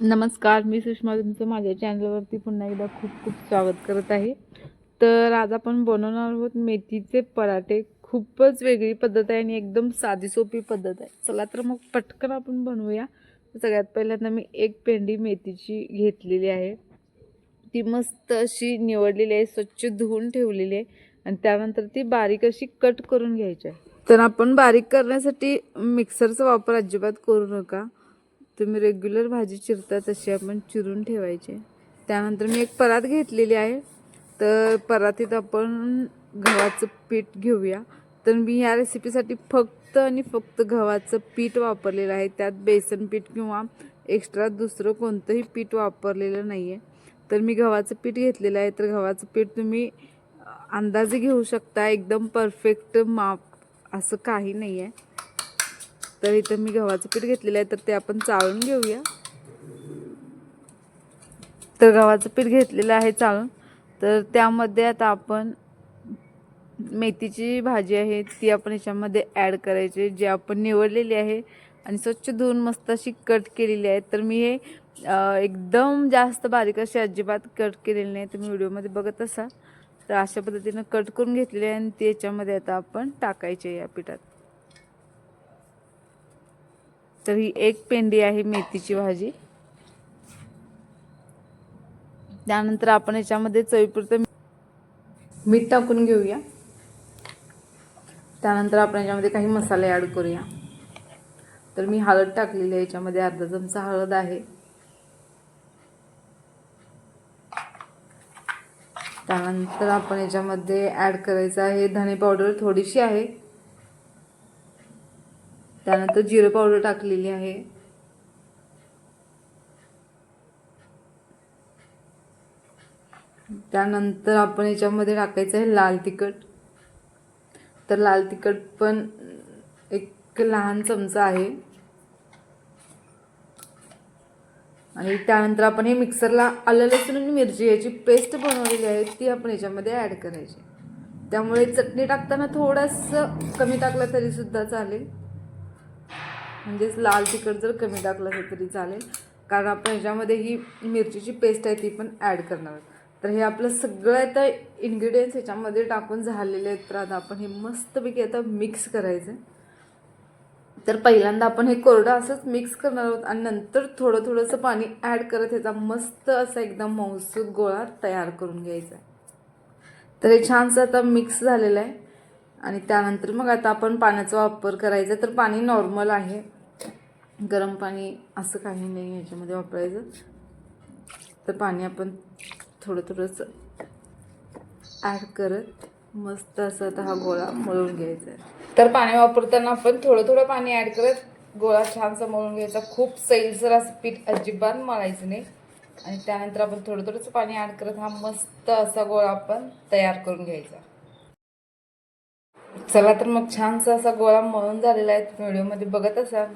नमस्कार मी सुषमा तुमचं माझ्या चॅनलवरती पुन्हा एकदा खूप खूप स्वागत करत आहे. तर आज आपण बनवणार आहोत मेथीचे पराठे. खूपच वेगळी पद्धत आहे आणि एकदम साधी सोपी पद्धत आहे. चला तर मग पटकन आपण बनवूया. सगळ्यात पहिल्यांदा मी एक पेंडी मेथीची घेतलेली आहे. ती मस्त अशी निवडलेली आहे स्वच्छ धुवून ठेवलेली आहे आणि त्यानंतर ती बारीक अशी कट करून घ्यायची आहे. तर आपण बारीक करण्यासाठी मिक्सरचा वापर अजिबात करू नका. तुम्ही रेग्युलर भाजी चिरता तशी आपण चिरून ठेवायचे. त्यानंतर मी एक परात घेतलेली आहे. तर परातीत आपण गव्हाचं पीठ घेऊया. तर मी ह्या रेसिपीसाठी फक्त आणि फक्त गव्हाचं पीठ वापरलेलं आहे. त्यात बेसन पीठ किंवा एक्स्ट्रा दुसरं कोणतंही पीठ वापरलेलं नाही आहे तर मी गव्हाचं पीठ घेतलेलं आहे. तर गव्हाचं पीठ तुम्ही अंदाजे घेऊ शकता. एकदम परफेक्ट माप असं काही नाही आहे तर इथं मी गव्हाचं पीठ घेतलेलं आहे तर ते आपण चाळून घेऊया. तर गव्हाचं पीठ घेतलेलं आहे चाळून. तर त्यामध्ये आता आपण मेथीची भाजी आहे ती आपण याच्यामध्ये ॲड करायची जी आपण निवडलेली आहे. आणि स्वच्छ धुवून मस्त अशी कट केलेली आहे. तर मी हे एकदम जास्त बारीक अशी अजिबात कट केलेली नाही. तुम्ही व्हिडिओमध्ये बघत असाल. तर अशा पद्धतीनं कट करून घेतलेली आहे आणि ते याच्यामध्ये आता आपण टाकायचे या पिठात. तर ही एक पेंडी आहे मेथीची भाजी. त्यानंतर आपण याच्यामध्ये चवीपुरतं मीठ टाकून घेऊया. त्यानंतर आपण याच्यामध्ये काही मसाले ॲड करूया. तर मी हळद टाकलेली आहे याच्यामध्ये अर्धा चमचा हळद आहे. त्यानंतर आपण याच्यामध्ये ॲड करायचं आहे धने पावडर थोडीशी आहे. त्यानंतर जिरं पावडर टाकलेली आहे. त्यानंतर आपण याच्यामध्ये टाकायचं आहे लाल तिखट. तर लाल तिखट पण एक लहान चमचा आहे. आणि त्यानंतर आपण हे मिक्सरला आलं लसूण आणि मिरची याची पेस्ट बनवलेली आहे ती आपण याच्यामध्ये ॲड करायची. त्यामुळे चटणी टाकताना थोडंसं कमी टाकलं तरीसुद्धा चालेल. म्हणजेच लाल तिखट जर कमी टाकलं असेल तरी चालेल. कारण आपण ह्याच्यामध्ये ही मिरचीची पेस्ट आहे ती पण ॲड करणार आहोत. तर हे आपलं सगळं आता इन्ग्रेडियंट्स ह्याच्यामध्ये टाकून झालेले आहेत. तर आता आपण हे मस्तपैकी आता मिक्स करायचं तर पहिल्यांदा आपण हे कोरडं असंच मिक्स करणार आहोत आणि नंतर थोडं थोडंसं पाणी ॲड करत ह्याचा मस्त असा एकदम मौसूद गोळा तयार करून घ्यायचा आहे. तर हे छानसं आता मिक्स झालेलं आहे. आणि त्यानंतर मग आता आपण पाण्याचा वापर करायचा तर पाणी नॉर्मल आहे. गरम पाणी असं काही नाही ह्याच्यामध्ये वापरायचं. तर पाणी आपण थोडं थोडंसं ॲड करत मस्त असं आता हा गोळा मळून घ्यायचा आहे. तर पाणी वापरताना आपण थोडं थोडं पाणी ॲड करत गोळा छानसा मळून घ्यायचा. खूप सैलसर असं पीठ अजिबात मळायचं नाही. आणि त्यानंतर आपण थोडं थोडंसं पाणी ॲड करत हा मस्त असा गोळा आपण तयार करून घ्यायचा. चला तर मग छानसा असा गोळा मळून झालेला आहे. व्हिडिओमध्ये बघत असाल.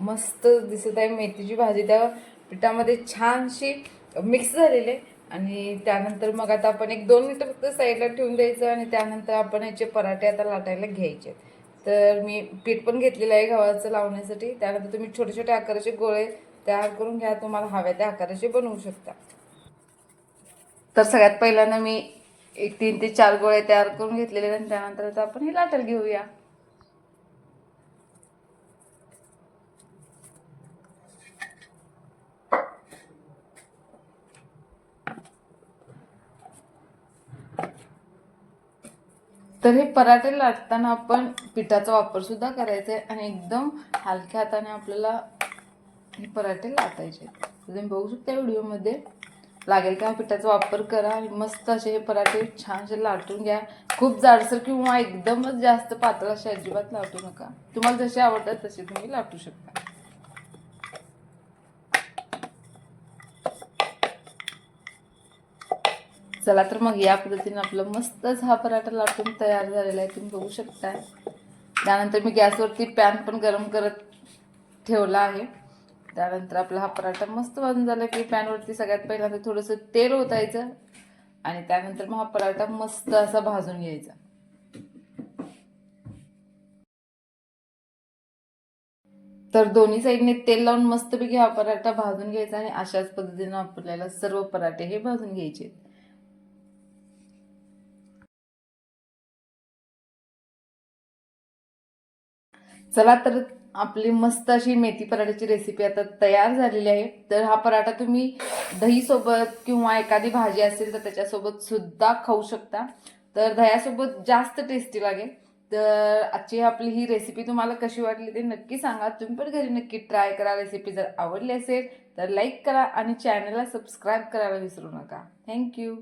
मस्त दिसत आहे मेथीची भाजी. त्या पिठामध्ये छानशी मिक्स झालेली आहे. आणि त्यानंतर मग आता आपण एक दोन मिनटं फक्त साईडला ठेवून द्यायचं आणि त्यानंतर आपण याचे पराठे आता लाटायला घ्यायचे तर मी पीठ पण घेतलेलं आहे गव्हाचं लावण्यासाठी. त्यानंतर तुम्ही छोटे छोटे आकाराचे गोळे तयार करून घ्या. तुम्हाला हव्या त्या आकाराचे बनवू शकता. तर सगळ्यात पहिल्यांदा मी एक तीन ते चार गोळे तयार करून घेतलेले आणि त्यानंतर आता आपण हे लाटायला घेऊया. तर हे पराठे लाटताना आपण पिठाचा वापर सुद्धा करायचा आहे आणि एकदम हलक्या हाताने आपल्याला हे पराठे लाटायचे. तुम्ही बघू शकता व्हिडिओमध्ये. लागेल का पिठाचा वापर करा आणि मस्त असे हे पराठे छानसे लाटून घ्या. खूप जाडसर किंवा एकदमच जास्त पातळ असे अजिबात लाटू नका. तुम्हाला जसे आवडतात तसे तुम्ही लाटू शकता. चला तर मग या पद्धतीने आपलं मस्तच हा पराठा लाटून तयार झालेला आहे तुम्ही बघू शकताय. त्यानंतर मी गॅसवरती पॅन पण गरम करत ठेवला आहे. त्यानंतर आपला हा पराठा मस्त भाजून झाला की पॅनवरती सगळ्यात पहिल्यांदा थोडंसं तेल ओतायचं आणि त्यानंतर मग हा पराठा मस्त असा भाजून घ्यायचा. तर दोन्ही साईडने तेल लावून मस्तपैकी हा पराठा भाजून घ्यायचा आणि अशाच पद्धतीनं आपल्याला सर्व पराठे हे भाजून घ्यायचे. चला तर आपली मस्त अशी मेथी पराठ्याची रेसिपी आता तयार झालेली आहे. तर हा पराठा तुम्ही दहीसोबत किंवा एखादी भाजी असेल तर त्याच्यासोबत सुद्धा खाऊ शकता. तर दह्यासोबत जास्त टेस्टी लागेल. तर आजची आपली ही रेसिपी तुम्हाला कशी वाटली ते नक्की सांगा. तुम्ही पण घरी नक्की ट्राय करा. रेसिपी जर आवडली असेल तर लाईक करा आणि चॅनलला सबस्क्राईब करायला विसरू नका. थँक्यू